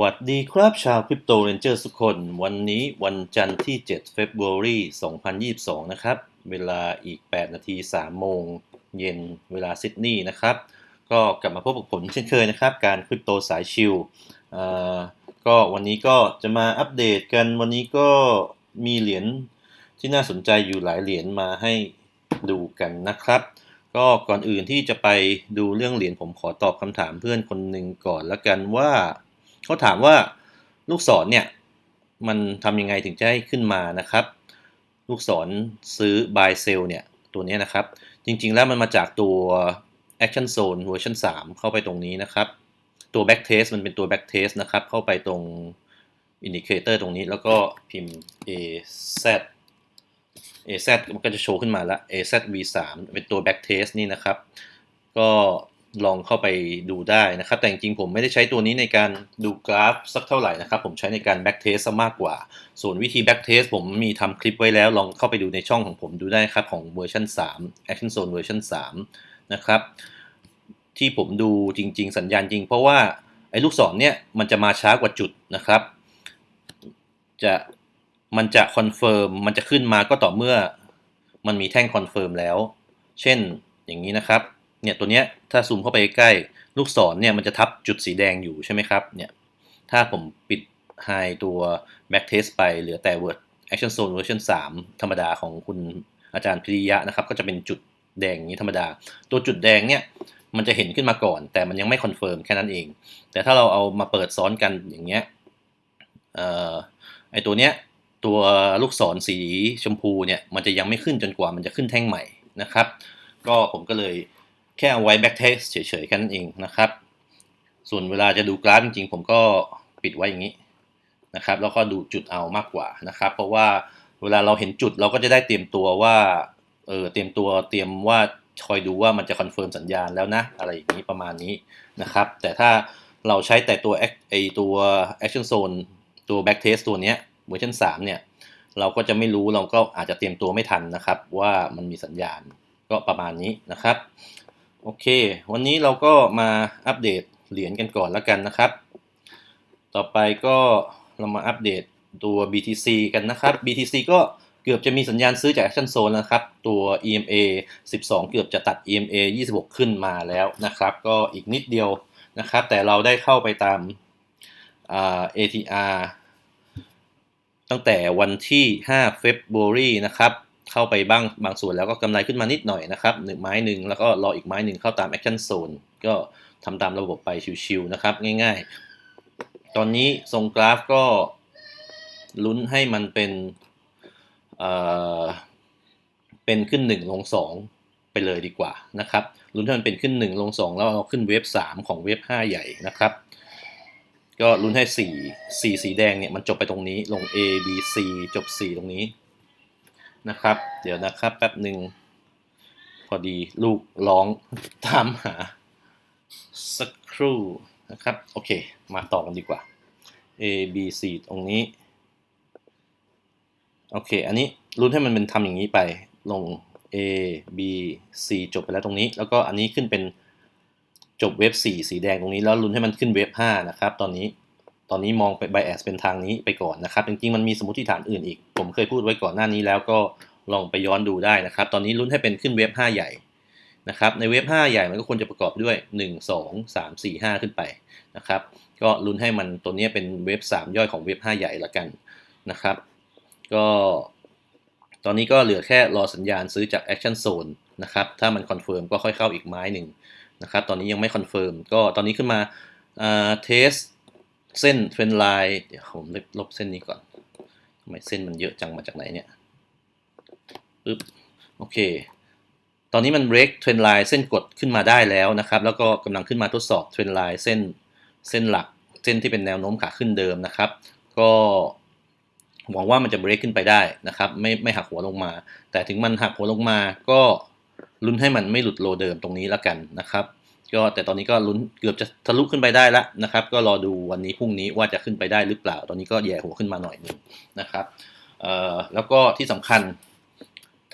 วัสดีครับชาวคริปโตเรนเจอร์ทุกคน วันนี้วันจันทร์ที่ 7 February 2022 นะครับ เวลาอีก 8 นาที 3 โมงเย็นเวลาซิดนีย์นะครับ ก็กลับมาพบกับผมเช่นเคยนะครับ การคริปโตสายชิลก็วันนี้ก็จะมาอัปเดตกันวันนี้ก็มีเหรียญที่น่าสนใจอยู่หลายเหรียญมาให้ดูกันนะครับก็ก่อนอื่นที่จะไปดูเรื่องเหรียญผมขอตอบคำถามเพื่อนคนหนึ่งก่อนละกันว่า เขาถามว่าลูกศรเนี่ยมันทำยังไงถึงจะให้ขึ้นมานะครับ ลูกศรซื้อ buy sell เนี่ยตัวนี้นะครับ จริงๆแล้วมันมาจากตัว action zone เวอร์ชัน3เข้าไปตรงนี้นะครับ ตัว back test มันเป็นตัว back test นะครับ เข้าไปตรง indicator ตรงนี้แล้วก็พิมพ์ az az มันก็จะโชว์ขึ้นมาล้ว az v3 เป็นตัว back test นี่นะครับ ก็ ลองเข้าไปดูได้นะครับ แต่จริงผมไม่ได้ใช้ตัวนี้ในการดูกราฟสักเท่าไหร่นะครับ ผมใช้ในการ back test ซะมากกว่า ส่วนวิธี back test ผมมีทำคลิปไว้แล้ว ลองเข้าไปดูในช่องของผมดูได้ครับ ของเวอร์ชัน3 action zone เวอร์ชัน3นะครับ ที่ผมดูจริง ๆ สัญญาณจริง เพราะว่าไอ้ลูกศรเนี่ยมันจะมาช้ากว่าจุดนะครับ จะมันจะคอนเฟิร์มมันจะขึ้นมาก็ต่อเมื่อมันมีแท่งคอนเฟิร์มแล้ว เช่นอย่างนี้นะครับ เนี่ยตัวเนี้ยถ้าซูมเข้าไปใกล้ลูกศรเนี่ยมันจะทับจุดสีแดงอยู่ใช่ไหมครับเนี่ยถ้าผมปิด High ตัว Back Test ไปเหลือแต่ Word Action Zone เวอร์ชัน3ธรรมดาของคุณอาจารย์พิริยะนะครับ ก็จะเป็นจุดแดงอย่างนี้ธรรมดา ตัวจุดแดงเนี่ยมันจะเห็นขึ้นมาก่อน แต่มันยังไม่คอนเฟิร์มแค่นั้นเอง แต่ถ้าเราเอามาเปิดซ้อนกันอย่างเงี้ยเอ่อไอตัวเนี้ยตัวลูกศรสีชมพูเนี่ยมันจะยังไม่ขึ้นจนกว่ามันจะขึ้นแท่งใหม่นะครับ ก็ผมก็เลย แค่เอาไว้ back test เฉยๆแค่นั้นเองนะครับ ส่วนเวลาจะดูกราฟจริงๆ ผมก็ปิดไว้อย่างนี้นะครับ แล้วก็ดูจุดเอามากกว่านะครับ เพราะว่าเวลาเราเห็นจุดเราก็จะได้เตรียมตัวว่าเออเตรียมตัวเตรียมว่าคอยดูว่ามันจะคอนเฟิร์มสัญญาณแล้วนะ อะไรอย่างนี้ประมาณนี้นะครับ แต่ถ้าเราใช้แต่ตัวไอตัว action zone ตัว back test ตัวเนี้ยเวอร์ชัน3เนี่ย เราก็จะไม่รู้เราก็อาจจะเตรียมตัวไม่ทันนะครับ ว่ามันมีสัญญาณก็ประมาณนี้นะครับ โอเค วันนี้เราก็มาอัปเดตเหรียญกันก่อนแล้วกันนะครับ ต่อไปก็เรามาอัปเดตตัว BTC กันนะครับ BTC ก็เกือบจะมีสัญญาณซื้อจาก Action Zone แล้วนะครับ ตัว EMA 12 เกือบจะตัด EMA 26 ขึ้นมาแล้วนะครับ ก็อีกนิดเดียวนะครับ แต่เราได้เข้าไปตาม ATR ตั้งแต่วันที่5 February นะครับ เข้าไปบ้างบางส่วนแล้วก็กำไรขึ้นมานิดหน่อยนะครับหนึ่งไม้หนึ่งแล้วก็รออีกไม้หนึ่งเข้าตาม Action Zone ก็ทำตามระบบไปชิวๆนะครับ ง่ายๆ ตอนนี้ทรงกราฟก็ลุ้นให้มันเป็นเอ่อเป็นขึ้นหนึ่งลงสองไปเลยดีกว่านะครับลุ้นให้มันเป็นขึ้นหนึ่งลงสองแล้วเราขึ้นเวฟสามของเวฟห้าใหญ่นะครับ ก็ลุ้นให้สี่สีสีแดงเนี่ยมันจบไปตรงนี้ลง A B C จบสี่ตรงนี้ นะครับ เดี๋ยวนะครับแป๊บหนึ่งพอดีลูกร้องตามหาสักครู่นะครับ โอเค มาต่อกันดีกว่า A B C ตรงนี้ โอเค อันนี้รุ่นให้มันเป็นทำอย่างนี้ไปลง A B C จบไปแล้วตรงนี้ แล้วก็อันนี้ขึ้นเป็นจบเว็บ 4 สีแดงตรงนี้ แล้วลุ้นให้มันขึ้นเว็บ 5 นะครับ ตอนนี้ ตอนนี้มองไป bias เป็นทางนี้ไปก่อนนะครับ จริงๆ มันมีสมมติฐานอื่นอีก ผมเคยพูดไว้ก่อนหน้านี้แล้วก็ลองไปย้อนดูได้นะครับ ตอนนี้ลุ้นให้เป็นขึ้นเว็บ5ใหญ่นะครับ ในเว็บ5ใหญ่มันก็ควรจะประกอบด้วย 1 2 3 4 5 ขึ้นไปนะครับ ก็ลุ้นให้มันตัวนี้เป็นเว็บ3ย่อยของเว็บ5ใหญ่ละกันนะครับ ก็ตอนนี้ก็เหลือแค่รอสัญญาณซื้อจาก Action Zone นะครับ ถ้ามันคอนเฟิร์มก็ค่อยเข้าอีกไม้หนึ่งนะครับ ตอนนี้ยังไม่คอนเฟิร์ม ก็ตอนนี้ขึ้นมาเทส เส้นเทรนไลน์เดี๋ยวผมลบเส้นนี้ก่อนทำไมเส้นมันเยอะจังมาจากไหนเนี่ยปึ๊บโอเค ตอนนี้มันเบรกเทรนไลน์เส้นกดขึ้นมาได้แล้วนะครับ แล้วก็กำลังขึ้นมาทดสอบเทรนไลน์เส้นเส้นหลัก เส้นที่เป็นแนวโน้มขาขึ้นเดิมนะครับ ก็หวังว่ามันจะเบรกขึ้นไปได้นะครับ ไม่ไม่หักหัวลงมา แต่ถึงมันหักหัวลงมาก็ลุ้นให้มันไม่หลุดโลเดิมตรงนี้แล้วกันนะครับ ก็แต่ตอนนี้ก็ลุ้นเกือบจะทะลุขึ้นไปได้แล้วนะครับ ก็รอดูวันนี้พรุ่งนี้ว่าจะขึ้นไปได้หรือเปล่า ตอนนี้ก็แย่หัวขึ้นมาหน่อยหนึงนะครับแล้วก็ที่สำคัญ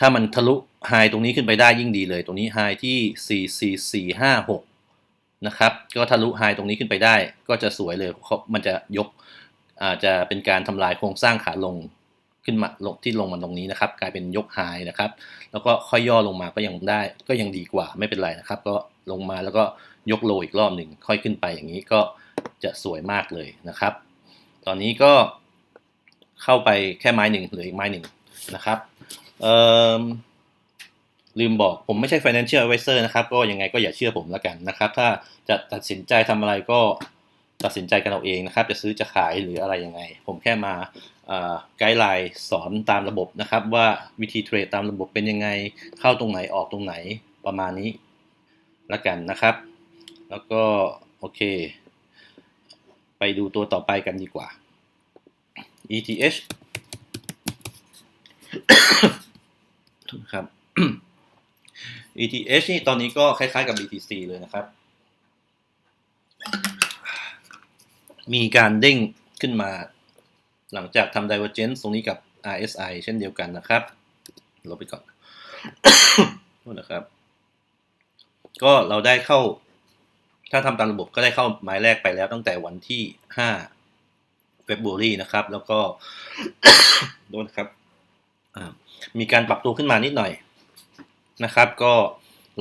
ถ้ามันทะลุไฮตรงนี้ขึ้นไปได้ยิ่งดีเลย ตรงนี้ไฮที่ 4 4 4 5 6 นะครับ ก็ทะลุไฮตรงนี้ขึ้นไปได้ ก็จะสวยเลยเพราะมันจะยกอาจจะเป็นการทำลายโครงสร้างขาลงขึ้นมาลงที่ลงมาตรงนี้นะครับ กลายเป็นยกไฮนะครับ แล้วก็ค่อยย่อลงมาก็ยังได้ก็ยังดีกว่าไม่เป็นไรนะครับ ก็ ลงมาแล้วก็ยกโลอีกรอบหนึ่งค่อยขึ้นไปอย่างนี้ก็จะสวยมากเลยนะครับ ตอนนี้ก็เข้าไปแค่ไม้หนึ่งเหลืออีกไม้หนึ่งนะครับลืมบอกผมไม่ใช่ financial advisor นะครับ ก็ยังไงก็อย่าเชื่อผมแล้วกันนะครับ ถ้าจะตัดสินใจทำอะไรก็ตัดสินใจกันเอาเองนะครับ จะซื้อจะขายหรืออะไรยังไง ผมแค่มาไกด์ไลน์สอนตามระบบนะครับ ว่าวิธีเทรดตามระบบเป็นยังไงเข้าตรงไหนออกตรงไหนประมาณนี้ ล้วกันนะครับ แล้วก็โอเค ไปดูตัวต่อไปกันดีกว่า ETH ครับ ETH นี่ตอนนี้ก็คล้ายๆกับ BTC เลยนะครับ มีการเด้งขึ้นมา หลังจากทำ divergence ตรงนี้กับ RSI เช่นเดียวกันนะครับลบไปก่อนโทษนะครับ ก็เราได้เข้า ถ้าทำตามระบบก็ได้เข้าหมายแรกไปแล้วตั้งแต่วันที่5เฟบรุรีนะครับ แล้วก็โดนครับมีการปรับตัวขึ้นมานิดหน่อยนะครับ ก็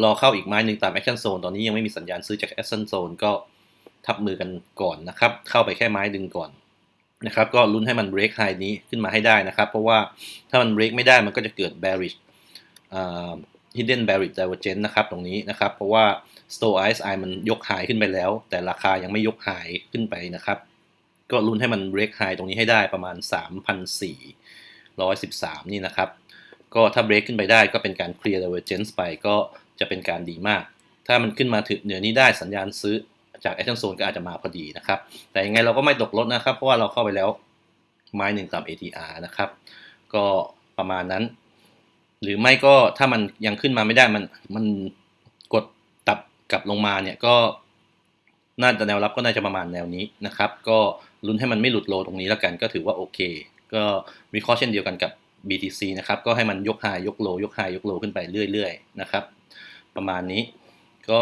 รอเข้าอีกไม้หนึ่งตาม action zone ตอนนี้ยังไม่มีสัญญาณซื้อจาก action zone ก็ทับมือกันก่อนนะครับ เข้าไปแค่ไม้ดึงก่อนนะครับ ก็ลุ้นให้มัน break high นี้ขึ้นมาให้ได้นะครับ เพราะว่าถ้ามัน break ไม่ได้มันก็จะเกิด bearish hidden bearish divergence นะครับตรงนี้นะครับ เพราะว่า store RSI มันยก high ขึ้นไปแล้ว แต่ราคายังไม่ยก high ขึ้นไปนะครับ ก็ลุ้นให้มัน break high ตรงนี้ให้ได้ประมาณ 3,413 นี่นะครับ ก็ถ้า break ขึ้นไปได้ก็เป็นการ clear divergence ไปก็จะเป็นการดีมาก ถ้ามันขึ้นมาถึงเหนือนี้ได้สัญญาณซื้อจาก action zone ก็อาจจะมาพอดีนะครับ แต่ยังไงเราก็ไม่ตกลดนะครับ เพราะว่าเราเข้าไปแล้วไม้หนึ่งตาม ATR นะครับ ก็ประมาณนั้น หรือไม่ก็ถ้ามันยังขึ้นมาไม่ได้มันมันกดตับกลับลงมาเนี่ยก็น่าจะแนวรับก็น่าจะประมาณแนวนี้นะครับ ก็ลุ้นให้มันไม่หลุดโลตรงนี้แล้วกันก็ถือว่าโอเค ก็วิเคราะห์เช่นเดียวกันกับ BTC นะครับ ก็ให้มันยกไฮยกโลยกไฮยกโลขึ้นไปเรื่อยๆนะครับ ประมาณนี้ก็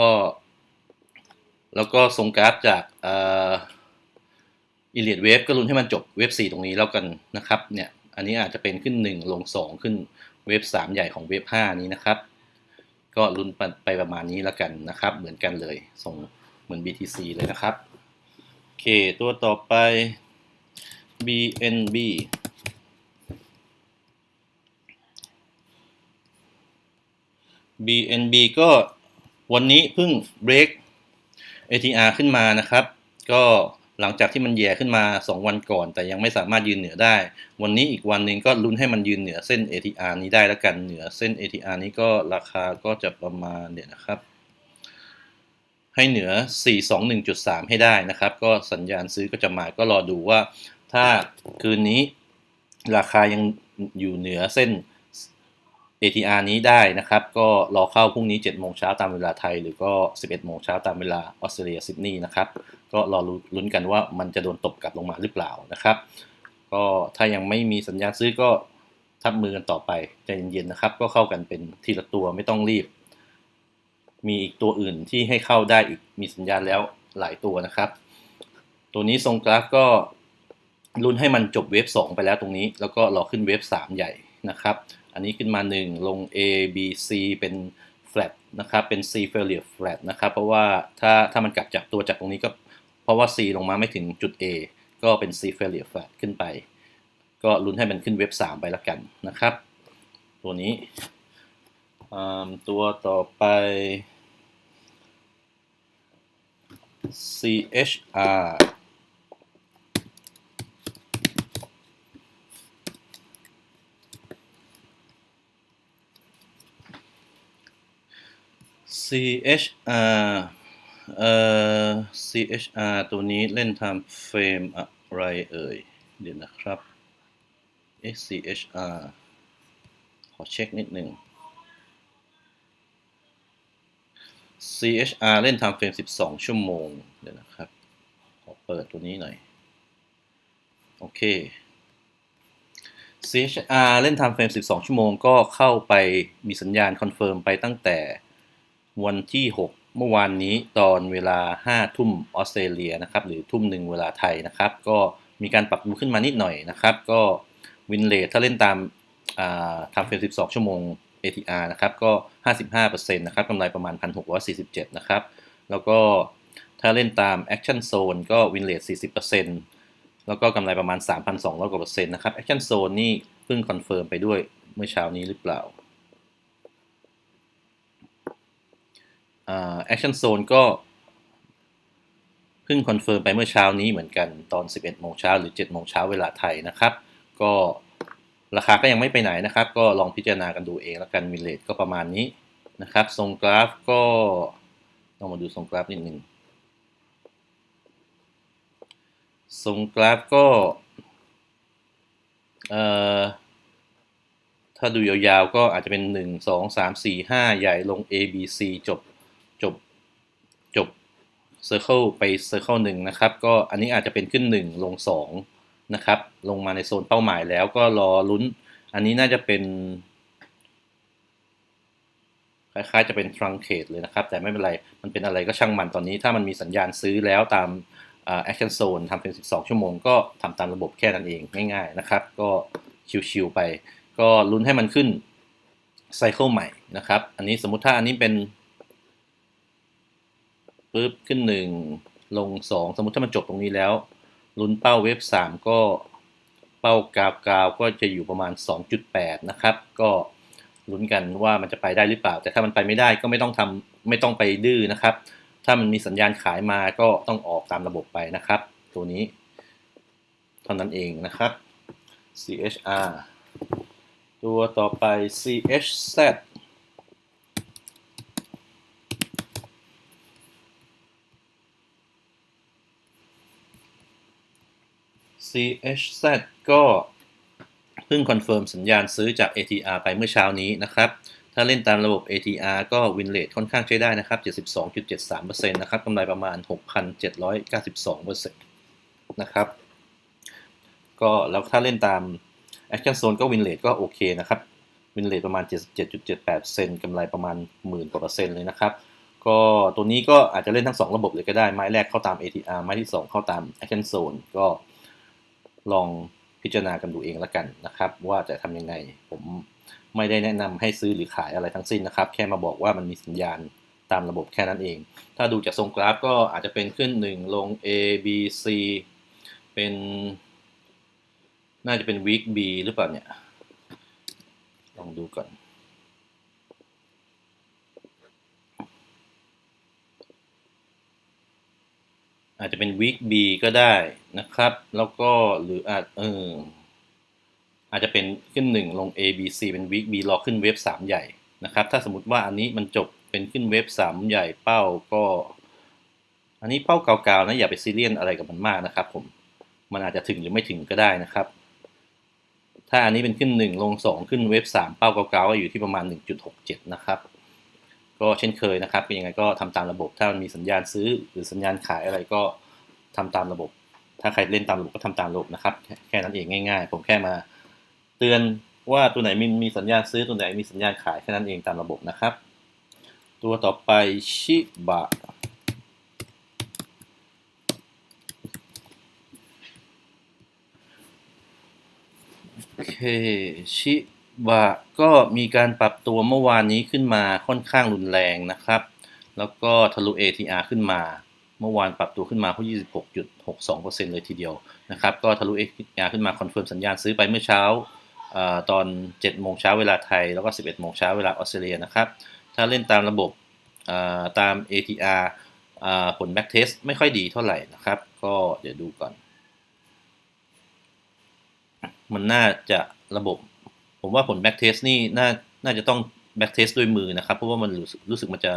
แล้วก็ทรงกราฟจากอิเลียดเวฟก็ลุ้นให้มันจบเวฟ4ตรงนี้แล้วกันนะครับเนี่ยอันนี้อาจจะเป็นขึ้น 1 ลง 2 ขึ้น เวฟ3ใหญ่ของเวฟ5นี้นะครับ ก็ลุ้นไปประมาณนี้แล้วกันนะครับ เหมือนกันเลยส่งเหมือน BTC เลยนะครับโอเคตัวต่อไป BNB BNB ก็วันนี้เพิ่งเบรก ATR ขึ้นมานะครับ ก็ หลังจากที่มันแย่ขึ้นมา 2 วันก่อน แต่ยังไม่สามารถยืนเหนือได้ วันนี้อีกวันหนึ่งก็ลุ้นให้มันยืนเหนือเส้น ATR นี้ได้แล้วกันเหนือเส้น ATR นี้ก็ราคาก็จะประมาณเนี่ยนะครับ ให้เหนือ 421.3 ให้ได้นะครับ ก็สัญญาณซื้อก็จะมาก็รอดูว่า ถ้าคืนนี้ราคายังอยู่เหนือเส้น ATR นี้ได้นะครับ ก็รอเข้าพรุ่งนี้ 7 โมงเช้าตามเวลาไทย หรือก็ 11 โมงเช้าตามเวลาออสเตรเลียซิดนีย์นะครับ ก็รอลุ้นกันว่ามันจะโดนตบกลับลงมาหรือเปล่านะครับ ก็ถ้ายังไม่มีสัญญาณซื้อก็ทับมือกันต่อไปใจเย็นๆนะครับ ก็เข้ากันเป็นทีละตัวไม่ต้องรีบ มีอีกตัวอื่นที่ให้เข้าได้อีกมีสัญญาณแล้วหลายตัวนะครับ ตัวนี้ทรงกราฟก็ลุ้นให้มันจบเวฟ2ไปแล้วตรงนี้ แล้วก็รอขึ้นเวฟ3ใหญ่นะครับ อันนี้ขึ้นมา 1 ลง A B C เป็น flat นะครับเป็น C failure flat นะครับเพราะว่าถ้าถ้ามันกลับจากตัวจากตรงนี้ก็เพราะว่า C ลงมาไม่ถึงจุด A ก็เป็น C failure flat ขึ้นไป ก็ลุ้นให้มันขึ้นเว็บ 3 ไปละกันนะครับ ตัวนี้ตัวต่อไป CHR CHR เอ่อ CHR ตัวนี้เล่น time frame อะไรเอ่ย เดี๋ยวนะครับ CHR ขอเช็คนิดหนึ่ง CHR เล่น time frame 12 ชั่วโมง เดี๋ยวนะครับ ขอเปิดตัวนี้หน่อย โอเค CHR เล่น time frame 12 ชั่วโมง ก็เข้าไปมีสัญญาณคอนเฟิร์มไปตั้งแต่ วันที่ 6 เมื่อวานนี้ตอนเวลา 5 ทุ่มออสเตรเลียนะครับหรือทุ่มหนึ่งเวลาไทยนะครับ ก็มีการปรับตัวขึ้นมานิดหน่อยนะครับ ก็วินเลทถ้าเล่นตามทำเฟรม12 ชั่วโมง ATR นะครับก็ 55%นะครับกำไรประมาณ 1,647 นะครับ แล้วก็ถ้าเล่นตาม Action Zone ก็วินเลท40%แล้วก็กำไรประมาณ 3,200 กว่าเปอร์เซ็นต์นะครับ Action Zone นี่เพิ่งคอนเฟิร์มไปด้วยเมื่อเช้านี้หรือเปล่า Action Zone ก็เพิ่งคอนเฟิร์มไปเมื่อเช้านี้เหมือนกันตอน 11 โมงเช้าหรือ 7 โมงเช้าเวลาไทยนะครับ ก็ราคาก็ยังไม่ไปไหนนะครับ ก็ลองพิจารณากันดูเองแล้วกันวิเลทก็ประมาณนี้นะครับ ทรงกราฟก็ต้องมาดูทรงกราฟนิดนึงทรงกราฟก็เอ่อถ้าดูยาวๆก็อาจจะเป็น 1 2 3 4 5 ใหญ่ลง A B C จบ จบจบ Circle ไป Circle 1นะครับ ก็อันนี้อาจจะเป็นขึ้น 1 ลง 2 นะครับ ลงมาในโซนเป้าหมายแล้วก็รอลุ้น อันนี้น่าจะเป็นคล้ายๆจะเป็น truncate เลยนะครับ แต่ไม่เป็นไร มันเป็นอะไรก็ช่างมันตอนนี้ ถ้ามันมีสัญญาณซื้อแล้วตาม action zone ทำเป็น 12 ชั่วโมง ก็ทำตามระบบแค่นั้นเองง่ายๆนะครับ ก็ชิวๆไป ก็ลุ้นให้มันขึ้นไซเคิลใหม่นะครับ อันนี้สมมุติถ้าอันนี้เป็น ปุ๊บขึ้น 1 ลง 2 สมมุติถ้ามันจบตรงนี้แล้ว ลุ้นเป้าเว็บ 3 ก็เป้ากาวกาวก็จะอยู่ประมาณ 2.8 นะครับ ก็ลุ้นกันว่ามันจะไปได้หรือเปล่า แต่ถ้ามันไปไม่ได้ก็ไม่ต้องทำไม่ต้องไปดื้อนะครับ ถ้ามันมีสัญญาณขายมาก็ต้องออกตามระบบไปนะครับ ตัวนี้ เท่านั้นเองนะครับ CHR ตัวต่อไป CHZ CHZ ก็เพิ่งคอนเฟิร์มสัญญาณซื้อจาก ATR ไปเมื่อเช้านี้นะครับ ถ้าเล่นตามระบบ ATR ก็วินเลทค่อนข้างใช้ได้นะครับ 72.73%นะครับกำไรประมาณ 6,792%นะครับ ก็แล้วถ้าเล่นตาม Action Zone ก็วินเลทก็โอเคนะครับ วินเลทประมาณ 77.78%กำไรประมาณหมื่นกว่าเปอร์เซ็นต์เลยนะครับก็ตัวนี้ก็อาจจะเล่นทั้ง 2 ระบบเลยก็ได้ ไม้แรกเข้าตาม ATR ไม้ที่ 2 เข้าตาม Action Zone ก็ ลองพิจารณากันดูเองแล้วกันนะครับ ว่าจะทำยังไง ผมไม่ได้แนะนำให้ซื้อหรือขายอะไรทั้งสิ้นนะครับ แค่มาบอกว่ามันมีสัญญาณตามระบบแค่นั้นเอง ถ้าดูจากทรงกราฟก็อาจจะเป็นขึ้น 1 ลง A B C เป็น น่าจะเป็น week B หรือเปล่าเนี่ย ลองดูก่อน อาจจะเป็น week B ก็ได้นะครับ แล้วก็หรืออาจเอออาจจะเป็นขึ้น 1 ลง A B C เป็น week B รอขึ้นเว็บ3ใหญ่นะครับ ถ้าสมมติว่าอันนี้มันจบเป็นขึ้นเว็บ3ใหญ่เป้าก็ อันนี้เป้าเก่าๆนะอย่าไปซีเรียสอะไรกับมันมากนะครับผมมันอาจจะถึงหรือไม่ถึงก็ได้นะครับ ถ้าอันนี้เป็นขึ้น 1 ลง 2 ขึ้นเว็บ3เป้าเก่าๆก็อยู่ที่ประมาณ 1.67 นะครับ ก็เช่นเคยนะครับเป็นยังไงก็ทำตามระบบ ถ้ามันมีสัญญาณซื้อหรือสัญญาณขายอะไรก็ทำตามระบบ ถ้าใครเล่นตามระบบก็ทำตามระบบนะครับ แค่นั้นเองง่ายๆ ผมแค่มา เตือนว่าตัวไหนมีมีสัญญาณซื้อตัวไหนมีสัญญาณขายแค่นั้นเองตามระบบนะครับ ตัวต่อไปชิบะโอเคชิ บะก็มีการปรับตัวเมื่อวานนี้ขึ้นมาค่อนข้างรุนแรงนะครับ แล้วก็ทะลุ ATR ขึ้นมา เมื่อวานปรับตัวขึ้นมาเพราะ26.62%เลยทีเดียวนะครับ ก็ทะลุ ATR ขึ้นมาคอนเฟิร์มสัญญาณซื้อไปเมื่อเช้าตอน 7 โมงเช้าเวลาไทย แล้วก็ 11 โมงเช้าเวลาออสเตรเลียนะครับ ถ้าเล่นตามระบบตาม ATR ผล back test ไม่ค่อยดีเท่าไหร่นะครับ ก็เดี๋ยวดูก่อน มันน่าจะระบบ ผมว่าผล back test นี่น่าน่าจะต้อง back test ด้วยมือนะครับ เพราะว่ามันรู้สึกรู้สึกมันจะ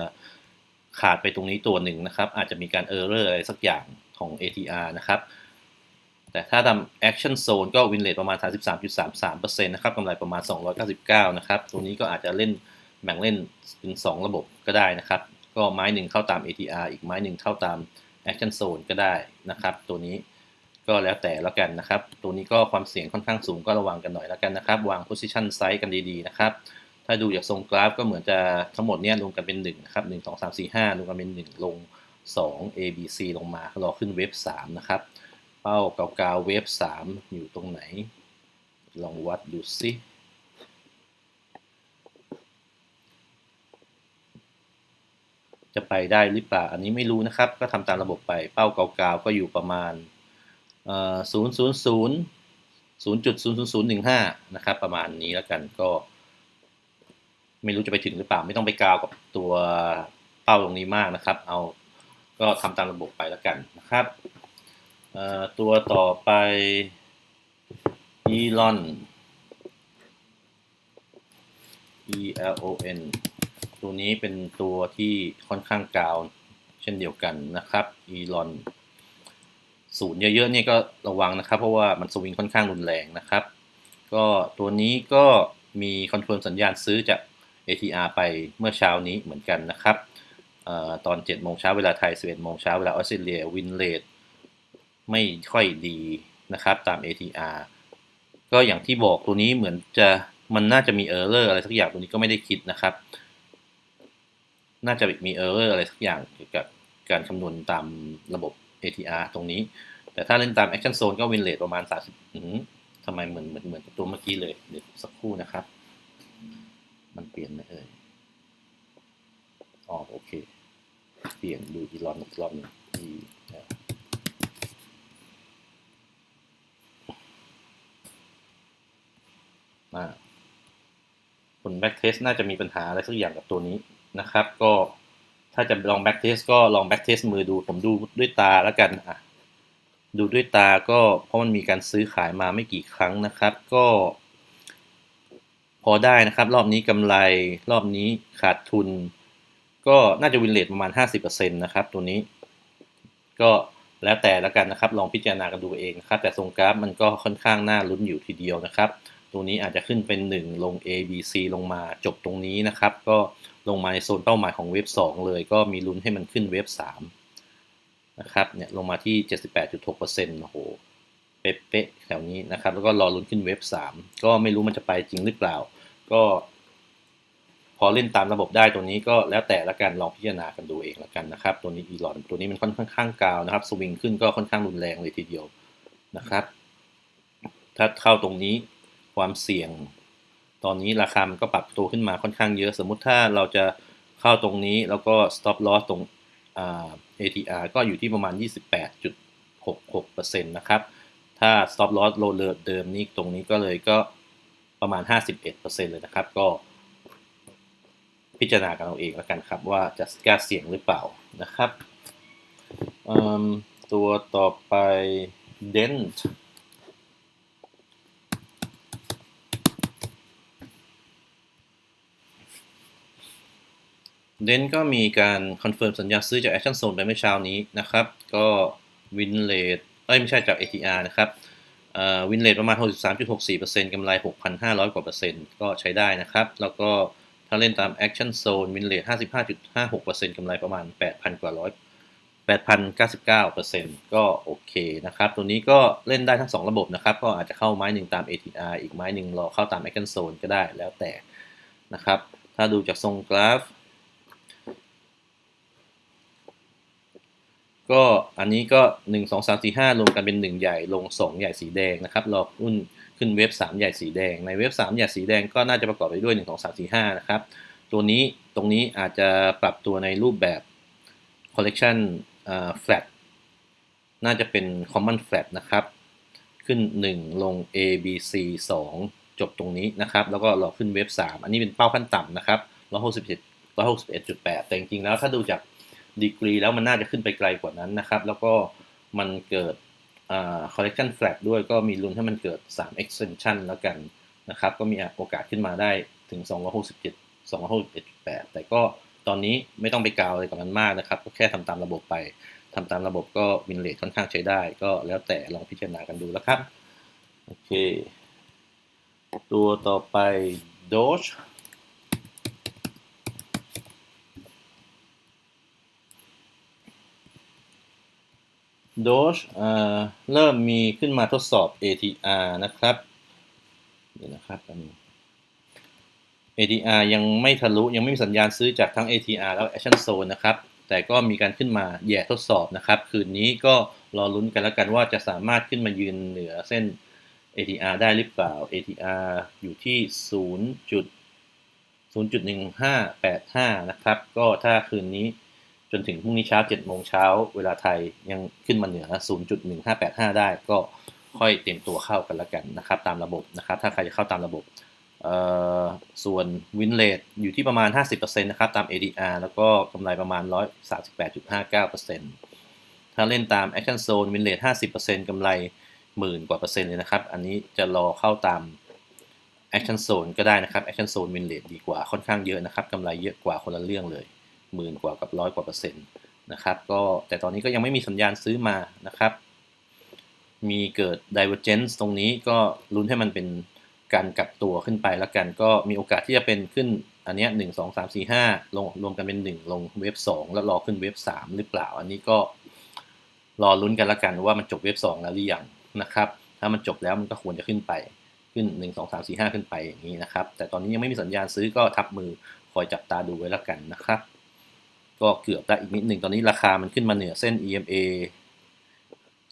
ขาดไปตรงนี้ตัวหนึ่งนะครับ อาจจะมีการ error อะไรสักอย่างของ ATR นะครับ แต่ถ้าทำ action zone ก็วินเลทประมาณ 33.33%นะครับกำไรประมาณ 299 นะครับ ตัวนี้ก็อาจจะเล่นแบ่งเล่นเป็น 2 ระบบก็ได้นะครับ ก็ไม้หนึ่งเข้าตาม ATR อีกไม้หนึ่งเข้าตาม action zone ก็ได้นะครับ ตัวนี้ ก็แล้วแต่แล้วกันนะครับ ตัวนี้ก็ความเสี่ยงค่อนข้างสูงก็ระวังกันหน่อยแล้วกันนะครับ วาง position size กันดีๆนะครับ ถ้าดูจากทรงกราฟก็เหมือนจะทั้งหมดเนี้ยรวมกันเป็น1นะครับ1 2 3 4 5รวมกันเป็น 1 ลง 2 A B C ลงมารอขึ้นเวฟ3นะครับ เป้าเกาๆเวฟ3อยู่ตรงไหน ลองวัดดูสิจะไปได้หรือเปล่า อันนี้ไม่รู้นะครับ ก็ทำตามระบบไป เป้าเกาๆก็อยู่ประมาณ ศูนย์ศูนย์ศูนย์ศูนย์จุดศูนย์ศูนย์ศูนย์หนึ่งห้านะครับประมาณนี้แล้วกันก็ไม่รู้จะไปถึงหรือเปล่าไม่ต้องไปกาวกับตัวเป้าตรงนี้มากนะครับ เอาก็ทำตามระบบไปแล้วกันนะครับตัวต่อไป elon e l o n ตัวนี้เป็นตัวที่ค่อนข้างกาว เช่นเดียวกันนะครับอีลอน ศูนย์เยอะๆนี่ก็ระวังนะครับ เพราะว่ามันสวิงค่อนข้างรุนแรงนะครับ ก็ตัวนี้ก็มีคอนเฟิร์มสัญญาณซื้อจาก ATR ไปเมื่อเช้านี้เหมือนกันนะครับอตอน 7 โมงเช้าเวลาไทย 11 โมงเช้าเวลาออสเตรเลียวินเลดไม่ค่อยดีนะครับตาม ATR ก็อย่างที่บอกตัวนี้เหมือนจะมันน่าจะมีเออร์เลอร์อะไรสักอย่างตัวนี้ก็ไม่ได้คิดนะครับ น่าจะมีเออร์อะไรสักอย่างเกี่ยวกับการคำนวณตามระบบ ATR ตรงนี้ แต่ถ้าเล่นตาม Action Zone ก็วินเลทประมาณ 30อืมทำไมเหมือนเหมือนเหมือนตัวเมื่อกี้เลย เดี๋ยวสักครู่นะครับ มันเปลี่ยนไหมเอ่ยอ๋อโอเค เปลี่ยนดูอีรอนอีกรอบนึงอีมาผลแบ็กเทสน่าจะมีปัญหาอะไรสักอย่างกับตัวนี้นะครับ ก็ ถ้าจะลองแบ็กเทสก็ลองแบ็กเทสมือดู ผมดูด้วยตาแล้วกันอะดูด้วยตาก็เพราะมันมีการซื้อขายมาไม่กี่ครั้งนะครับ ก็ พอได้นะครับ รอบนี้กำไรรอบนี้ขาดทุน ก็น่าจะวินเลทประมาณ 50%นะครับตัวนี้ ก็แล้วแต่แล้วกันนะครับ ลองพิจารณากันดูเองนะครับ แต่ทรงกราฟมันก็ค่อนข้างน่าลุ้นอยู่ทีเดียวนะครับ ตัวนี้อาจจะขึ้นเป็น 1 ลง A B C ลงมาจบตรงนี้นะครับ ก็ ลงมาในโซนเป้าหมายของเว็บ 2 เลย ก็มีลุ้นให้มันขึ้นเว็บ 3 นะครับเนี่ยลงมาที่ 78.6%โอ้โหเป๊ะๆแถวนี้นะครับ แล้วก็รอลุ้นขึ้นเว็บ 3 ก็ไม่รู้มันจะไปจริงหรือเปล่า ก็ พอเล่นตามระบบได้ตัวนี้ก็แล้วแต่ละกันลองพิจารณากันดูเองละกันนะครับ ตัวนี้อีลอนตัวนี้มันค่อนข้างกาวนะครับ สวิงขึ้นก็ค่อนข้างรุนแรงเลยทีเดียวนะครับ ถ้าเข้าตรงนี้ความเสี่ยง ตอนนี้ราคามันก็ปรับตัวขึ้นมาค่อนข้างเยอะ สมมุติถ้าเราจะเข้าตรงนี้แล้วก็ stop loss ตรง ATR ก็อยู่ที่ประมาณ 28.66%นะครับ ถ้า stop loss โลเดิมนี่ตรงนี้ก็เลยก็ประมาณ 51%เลยนะครับ ก็พิจารณากันเอาเองแล้วกันครับ ว่าจะกล้าเสี่ยงหรือเปล่านะครับ ตัวต่อไป Dent เดนก็มีการคอนเฟิร์มสัญญาซื้อจาก Action Zone ไปเมื่อเช้านี้นะครับ ก็วินเลทเอ้ยไม่ใช่จาก ATR นะครับวินเลทประมาณ 63.64%กำไร 6,500 กว่าเปอร์เซ็นต์ก็ใช้ได้นะครับ แล้วก็ถ้าเล่นตาม Action Zone วินเลท55.56%กำไรประมาณ 8,000 กว่าร้อย8,099%ก็โอเคนะครับ ตัวนี้ก็เล่นได้ทั้ง 2 ระบบนะครับ ก็อาจจะเข้าไม้หนึ่งตาม ATR อีกไม้หนึ่งรอเข้าตาม Action Zone ก็ได้แล้วแต่นะครับ ถ้าดูจากทรงกราฟ ก็อันนี้ก็ 1 2 3 4 5รวมกันเป็น 1 ใหญ่ลง 2 ใหญ่สีแดงนะครับรอหุ้นขึ้นเว็บ 3 ใหญ่สีแดง ในเว็บ 3 ใหญ่สีแดงก็น่าจะประกอบไปด้วย 1 2 3 4 5 นะครับ ตัวนี้ตรงนี้อาจจะปรับตัวในรูปแบบ collection flat น่าจะเป็น common flat นะครับ ขึ้น 1 ลง A B C 2 จบตรงนี้นะครับ แล้วก็รอขึ้นเว็บ 3 อันนี้เป็นเป้าขั้นต่ำนะครับ161 161.8แต่จริงๆแล้วถ้าดูจาก ดีกรีแล้วมันน่าจะขึ้นไปไกลกว่านั้นนะครับ แล้วก็มันเกิด collection flat ด้วยก็มีลุ้นให้มันเกิด 3 extension แล้วกันนะครับ ก็มีโอกาสขึ้นมาได้ถึง 267 261.8แต่ก็ตอนนี้ไม่ต้องไปกาวอะไรกับมันมากนะครับ ก็แค่ทำตามระบบไปทำตามระบบก็วินเลทค่อนข้างใช้ได้ ก็แล้วแต่ลองพิจารณากันดูแล้วครับ โอเค ตัวต่อไป Doge โดชเริ่มมีขึ้นมาทดสอบ ATR นะครับเดี๋ยวนะครับอันนี้ ATR ยังไม่ทะลุยังไม่มีสัญญาณซื้อจากทั้ง ATR แล้ว Action Zone นะครับ แต่ก็มีการขึ้นมาแย่ทดสอบนะครับ คืนนี้ก็รอลุ้นกันแล้วกันว่าจะสามารถขึ้นมายืนเหนือเส้น ATR ได้หรือเปล่า ATR อยู่ที่ 0.0.1585 นะครับ ก็ถ้าคืนนี้ จนถึงพรุ่งนี้เช้า7โมงเช้าเวลาไทยยังขึ้นมาเหนือ 0.1585 ได้ก็ค่อยเตรียมตัวเข้ากันล้วกันนะครับ ตามระบบนะครับ ถ้าใครจะเข้าตามระบบส่วนวินเลทอยู่ที่ประมาณ 50%นะครับ ตาม ADR แล้วก็กำไรประมาณ 138.59%ถ้าเล่นตาม Action Zone วินเลท50%กำไรหมื่นกว่าเปอร์เซ็นต์เลยนะครับ อันนี้จะรอเข้าตาม Action Zone ก็ได้นะครับ Action Zone วินเลทดีกว่าค่อนข้างเยอะนะครับกำไรเยอะกว่าคนละเรื่องเลย หมื่นกว่ากับร้อยกว่าเปอร์เซ็นต์นะครับก็แต่ตอนนี้ก็ยังไม่มีสัญญาณซื้อมานะครับ มีเกิด divergence ตรงนี้ก็ลุ้นให้มันเป็นการกลับตัวขึ้นไปแล้วกันก็มีโอกาสที่จะเป็นขึ้นอันนี้หนึ่งสองสามสี่ห้าลงรวมกันเป็นหนึ่งลงเวฟสองแล้วรอขึ้นเวฟสามหรือเปล่า อันนี้ก็รอลุ้นกันแล้วกันว่ามันจบเวฟสองแล้วหรือยังนะครับ ถ้ามันจบแล้วมันก็ควรจะขึ้นไปขึ้น1 2 3 4 5ขึ้นไปอย่างนี้นะครับ แต่ตอนนี้ยังไม่มีสัญญาณซื้อก็ทับมือคอยจับตาดูไว้ล้วกันนะครับ ก็เกือบได้อีกนิดหนึ่งตอนนี้ราคามันขึ้นมาเหนือเส้น EMA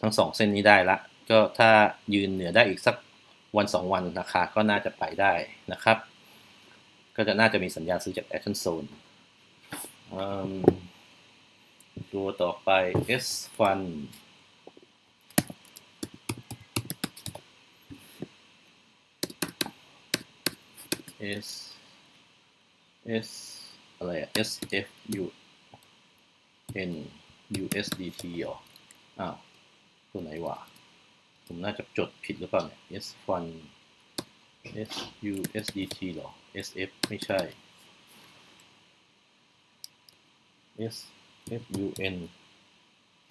ทั้ง 2 เส้นนี้ได้ละ ก็ถ้ายืนเหนือได้อีกสักวัน 2 วันราคาก็น่าจะไปได้นะครับ ก็จะน่าจะมีสัญญาณซื้อจาก Action Zone ตัวต่อไป S Fund S S อะไรอะ S F U N U S D T หรอ อ้าว ตัวไหนวะ ผมน่าจะจดผิดหรือเปล่าเนี่ย S Fund S U S D T หรอ S F ไม่ใช่ S F U N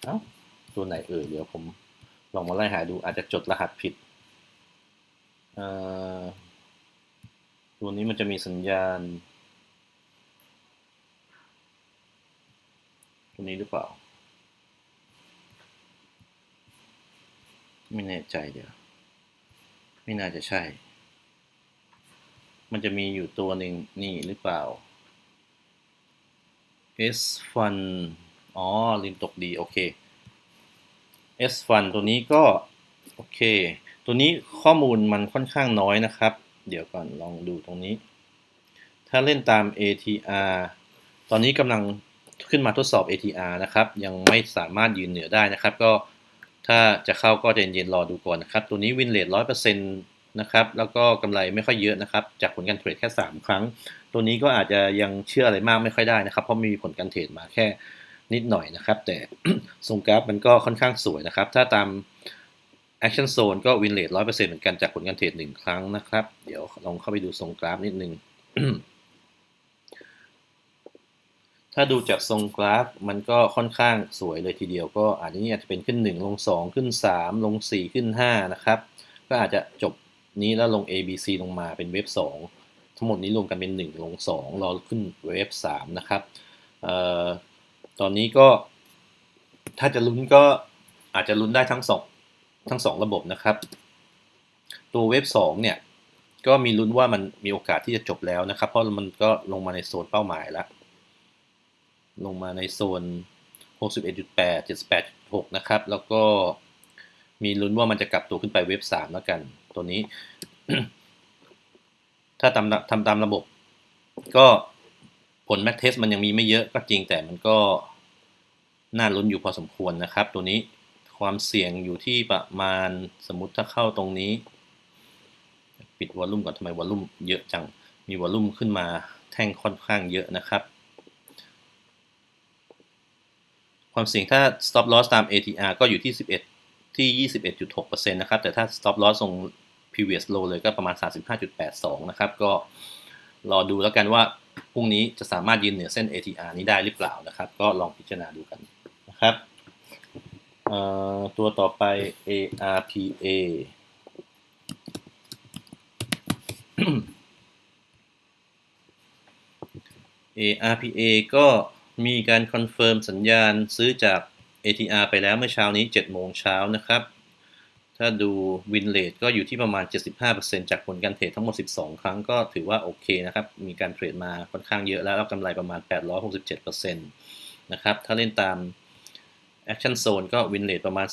เอ้าตัวไหนเออเดี๋ยวผมลองมาไล่หาดูอาจจะจดรหัสผิด ตัวนี้มันจะมีสัญญาณ ตัวนี้หรือเปล่า ไม่แน่ใจเดี๋ยว ไม่น่าจะใช่ มันจะมีอยู่ตัวหนึ่งนี่หรือเปล่า S f u n อ๋อลินตกดี โอเค S f u n ตัวนี้ก็ โอเค ตัวนี้ข้อมูลมันค่อนข้างน้อยนะครับ เดี๋ยวก่อนลองดูตรงนี้ ถ้าเล่นตาม ATR ตอนนี้กำลัง ขึ้นมาทดสอบ ATR นะครับ ยังไม่สามารถยืนเหนือได้นะครับ ก็ถ้าจะเข้าก็เย็นๆรอดูก่อนนะครับ ตัวนี้วินเลทร้อยเปอร์เซ็นต์นะครับ แล้วก็กำไรไม่ค่อยเยอะนะครับ จากผลการเทรดแค่ 3 ครั้ง ตัวนี้ก็อาจจะยังเชื่ออะไรมากไม่ค่อยได้นะครับ เพราะมีผลการเทรดมาแค่นิดหน่อยนะครับ แต่ทรงกราฟมันก็ค่อนข้างสวยนะครับ ถ้าตาม Action Zone ก็วินเลทร้อยเปอร์เซ็นต์เหมือนกันจากผลการเทรดหนึ่งครั้งนะครับ เดี๋ยวลองเข้าไปดูทรงกราฟนิดนึง ถ้าดูจากทรงกราฟมันก็ค่อนข้างสวยเลยทีเดียวก็อาจจะนี่อาจจะเป็นขึ้น 1 ลง 2 ขึ้น 3 ลง 4 ขึ้น 5 นะครับ ก็อาจจะจบนี้แล้วลง A B C ลงมาเป็นเว็บ2ทั้งหมดนี้รวมกันเป็น 1 ลง 2 รอขึ้นเว็บ3นะครับตอนนี้ก็ ถ้าจะลุ้นก็อาจจะลุ้นได้ทั้งสองทั้งสองระบบนะครับ ตัวเว็บ2เนี่ยก็มีลุ้นว่ามันมีโอกาสที่จะจบแล้วนะครับ เพราะมันก็ลงมาในโซนเป้าหมายแล้ว ลงมาในโซน 61.8 78.6 นะครับ แล้วก็มีลุ้นว่ามันจะกลับตัวขึ้นไปเว็บ 3 แล้วกัน ตัวนี้ ถ้าทำทำตามระบบ ก็ผลแม็กเทสมันยังมีไม่เยอะก็จริงแต่มันก็น่าลุ้นอยู่พอสมควรนะครับ ตัวนี้ความเสี่ยงอยู่ที่ประมาณสมมติถ้าเข้าตรงนี้ ปิดวอลลุ่มก่อนทำไมวอลลุ่มเยอะจัง มีวอลลุ่มขึ้นมาแท่งค่อนข้างเยอะนะครับ ความเสี่ยงถ้า stop loss ตาม ATR ก็อยู่ที่ 11 ที่ 21.6%นะครับ แต่ถ้า stop loss ทรง previous low เลยก็ประมาณ 35.82 นะครับ ก็รอดูแล้วกันว่าพรุ่งนี้จะสามารถยืนเหนือเส้น ATR นี้ได้หรือเปล่านะครับ ก็ลองพิจารณาดูกันนะครับตัวต่อไป ARPA ARPA ก็ มีการคอนเฟิร์มสัญญาณซื้อจาก ATR ไปแล้วเมื่อเช้านี้ 7 โมงเช้านะครับ ถ้าดูวินเลทก็อยู่ที่ประมาณ 75%จากผลการเทรดทั้งหมด 12 ครั้งก็ถือว่าโอเคนะครับ มีการเทรดมาค่อนข้างเยอะแล้วแล้วกำไรประมาณ 867%นะครับ ถ้าเล่นตาม Action Zone ก็วินเลทประมาณ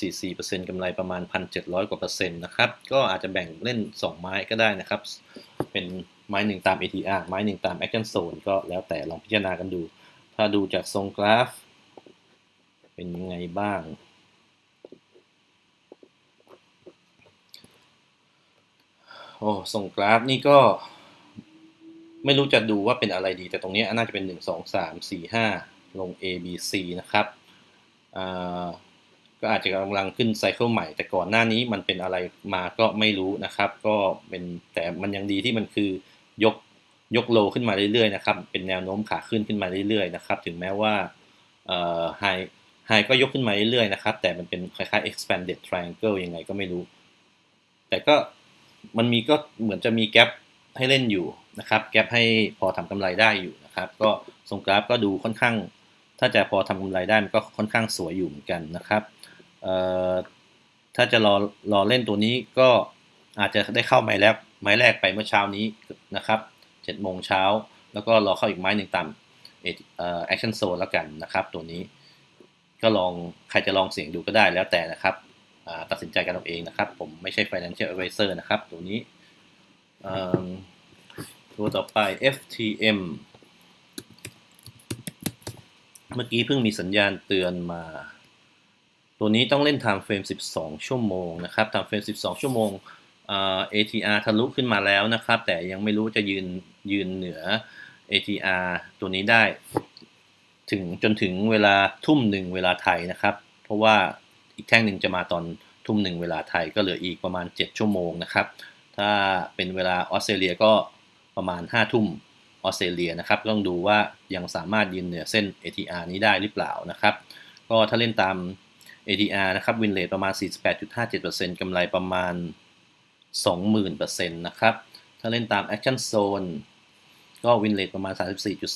44.44%กำไรประมาณ 1,700 กว่าเปอร์เซ็นต์นะครับ ก็อาจจะแบ่งเล่น 2 ไม้ก็ได้นะครับ เป็นไม้หนึ่งตาม ATR ไม้หนึ่งตาม Action Zone ก็แล้วแต่ลองพิจารณากันดู ถ้าดูจากทรงกราฟ เป็นยังไงบ้าง โอ้ส่งกราฟนี่ก็ ไม่รู้จะดูว่าเป็นอะไรดี แต่ตรงนี้น่าจะเป็น 1 2 3 4 5 ลง A B C นะครับก็อาจจะกำลังขึ้นไซเคิลใหม่ แต่ก่อนหน้านี้มันเป็นอะไรมาก็ไม่รู้นะครับ ก็เป็นแต่มันยังดีที่มันคือยก ยกโลขึ้นมาเรื่อยๆนะครับ เป็นแนวโน้มขาขึ้นขึ้นมาเรื่อยๆนะครับ ถึงแม้ว่าไฮไฮก็ยกขึ้นมาเรื่อยๆนะครับ แต่มันเป็นคล้ายๆ expanded triangle ยังไงก็ไม่รู้ แต่ก็มันมีก็เหมือนจะมีแกลบให้เล่นอยู่นะครับ แกลบให้พอทำกำไรได้อยู่นะครับ ก็ทรงกราฟก็ดูค่อนข้าง ถ้าจะพอทำกำไรได้มันก็ค่อนข้างสวยอยู่เหมือนกันนะครับถ้าจะรอรอเล่นตัวนี้ก็อาจจะได้เข้าไม้แรกไม้แรกไปเมื่อเช้านี้นะครับ 7 โมงเช้า แล้วก็รอเข้าอีกไม้หนึ่งตามแอคชั่นโซนแล้วกันนะครับ ตัวนี้ก็ลองใครจะลองเสี่ยงดูก็ได้แล้วแต่นะครับตัดสินใจกันเอาเองนะครับ ผมไม่ใช่ financial advisor นะครับ ตัวนี้ตัวต่อไป FTM เมื่อกี้เพิ่งมีสัญญาณเตือนมา ตัวนี้ต้องเล่น time frame 12 ชั่วโมงนะครับ time frame 12 ชั่วโมง ATR ทะลุขึ้นมาแล้วนะครับ แต่ยังไม่รู้จะยืนยืนเหนือ ATR ตัวนี้ได้ถึงจนถึงเวลาทุ่มหนึ่งเวลาไทยนะครับ เพราะว่าอีกแท่งหนึ่งจะมาตอนทุ่มหนึ่งเวลาไทยก็เหลืออีกประมาณ 7 ชั่วโมงนะครับ ถ้าเป็นเวลาออสเตรเลียก็ประมาณ 5 ทุ่มออสเตรเลียนะครับ ต้องดูว่ายังสามารถยืนเหนือเส้น ATR นี้ได้หรือเปล่านะครับ ก็ถ้าเล่นตาม ATR นะครับวินเลทประมาณ 48.57%กำไรประมาณ 20,000%นะครับ ถ้าเล่นตาม Action Zone ก็วินเลทประมาณ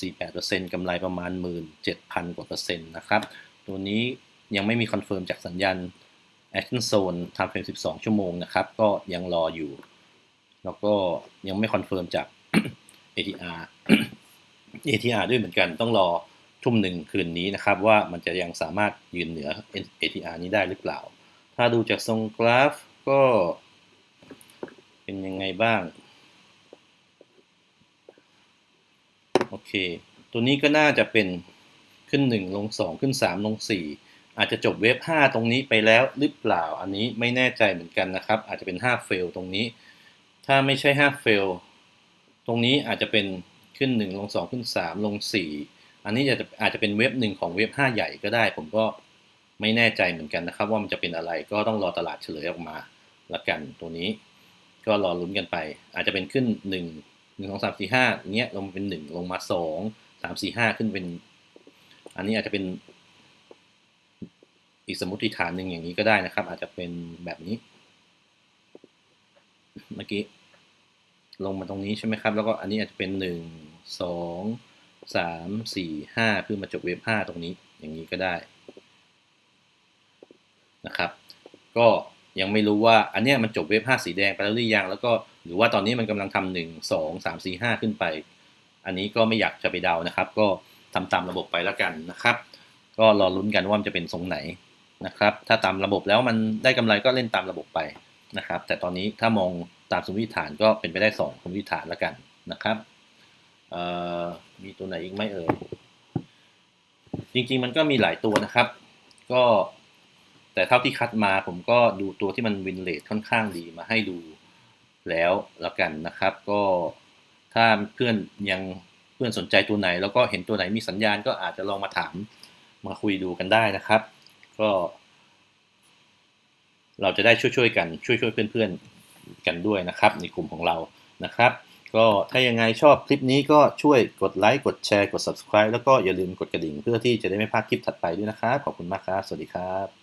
34.48%กำไรประมาณ 17,000 กว่าเปอร์เซ็นต์นะครับ ตัวนี้ยังไม่มีคอนเฟิร์มจากสัญญาณ Action Zone ทำเฟรม12 ชั่วโมงนะครับ ก็ยังรออยู่ แล้วก็ยังไม่คอนเฟิร์มจาก ATR ATR ด้วยเหมือนกันต้องรอทุ่มหนึ่งคืนนี้นะครับ ว่ามันจะยังสามารถยืนเหนือ ATR นี้ได้หรือเปล่า ถ้าดูจากทรงกราฟก็เป็นยังไงบ้าง โอเค ตัวนี้ก็น่าจะเป็นขึ้น 1 ลง 2 ขึ้น 3 ลง 4 อาจจะจบเวฟ5ตรงนี้ไปแล้วหรือเปล่า อันนี้ไม่แน่ใจเหมือนกันนะครับ อาจจะเป็น5เฟลตรงนี้ ถ้าไม่ใช่5เฟลตรงนี้อาจจะเป็นขึ้น 1 ลง 2 ขึ้น 3 ลง 4 อันนี้จะอาจจะเป็นเว็บหนึ่งของเว็บ5ใหญ่ก็ได้ ผมก็ไม่แน่ใจเหมือนกันนะครับ ว่ามันจะเป็นอะไรก็ต้องรอตลาดเฉลยออกมาละกันตัวนี้ ก็รอลุ้นกันไป อาจจะเป็นขึ้นหนึ่ง หนึ่งสองสามสี่ห้าเนี้ยลงเป็นหนึ่งลงมาสองสามสี่ห้าขึ้นเป็น อันนี้อาจจะเป็นอีกสมมติฐานหนึ่งอย่างนี้ก็ได้นะครับ อาจจะเป็นแบบนี้ เมื่อกี้ลงมาตรงนี้ใช่ไหมครับ แล้วก็อันนี้อาจจะเป็นหนึ่งสองสามสี่ห้าเพื่อมาจบเว็บห้าตรงนี้อย่างนี้ก็ได้นะครับ ก็ ยังไม่รู้ว่าอันนี้มันจบเว็บ5สีแดงไปแล้วหรือยัง แล้วก็หรือว่าตอนนี้มันกำลังทำหนึ่งสองสามสี่ห้าขึ้นไป อันนี้ก็ไม่อยากจะไปเดานะครับ ก็ทำตามระบบไปแล้วกันนะครับ ก็รอลุ้นกันว่ามันจะเป็นทรงไหนนะครับ ถ้าตามระบบแล้วมันได้กำไรก็เล่นตามระบบไปนะครับ แต่ตอนนี้ถ้ามองตามสมมติฐานก็เป็นไปได้ 2 สมมติฐานแล้วกันนะครับมีตัวไหนอีกไหมเอ่ยจริงๆมันก็มีหลายตัวนะครับ ก็ แต่เท่าที่คัดมาผมก็ดูตัวที่มันวินเลทค่อนข้างดีมาให้ดูแล้วแล้วกันนะครับ ก็ถ้าเพื่อนยังเพื่อนสนใจตัวไหน แล้วก็เห็นตัวไหนมีสัญญาณก็อาจจะลองมาถามมาคุยดูกันได้นะครับ ก็ เราจะได้ช่วยๆกันช่วยๆเพื่อนๆกันด้วยนะครับ ในกลุ่มของเรานะครับ ก็ถ้ายังไงชอบคลิปนี้ก็ช่วยกดไลค์กดแชร์กด subscribe แล้วก็อย่าลืมกดกระดิ่งเพื่อที่จะได้ไม่พลาดคลิปถัดไปด้วยนะครับ ขอบคุณมากครับ สวัสดีครับ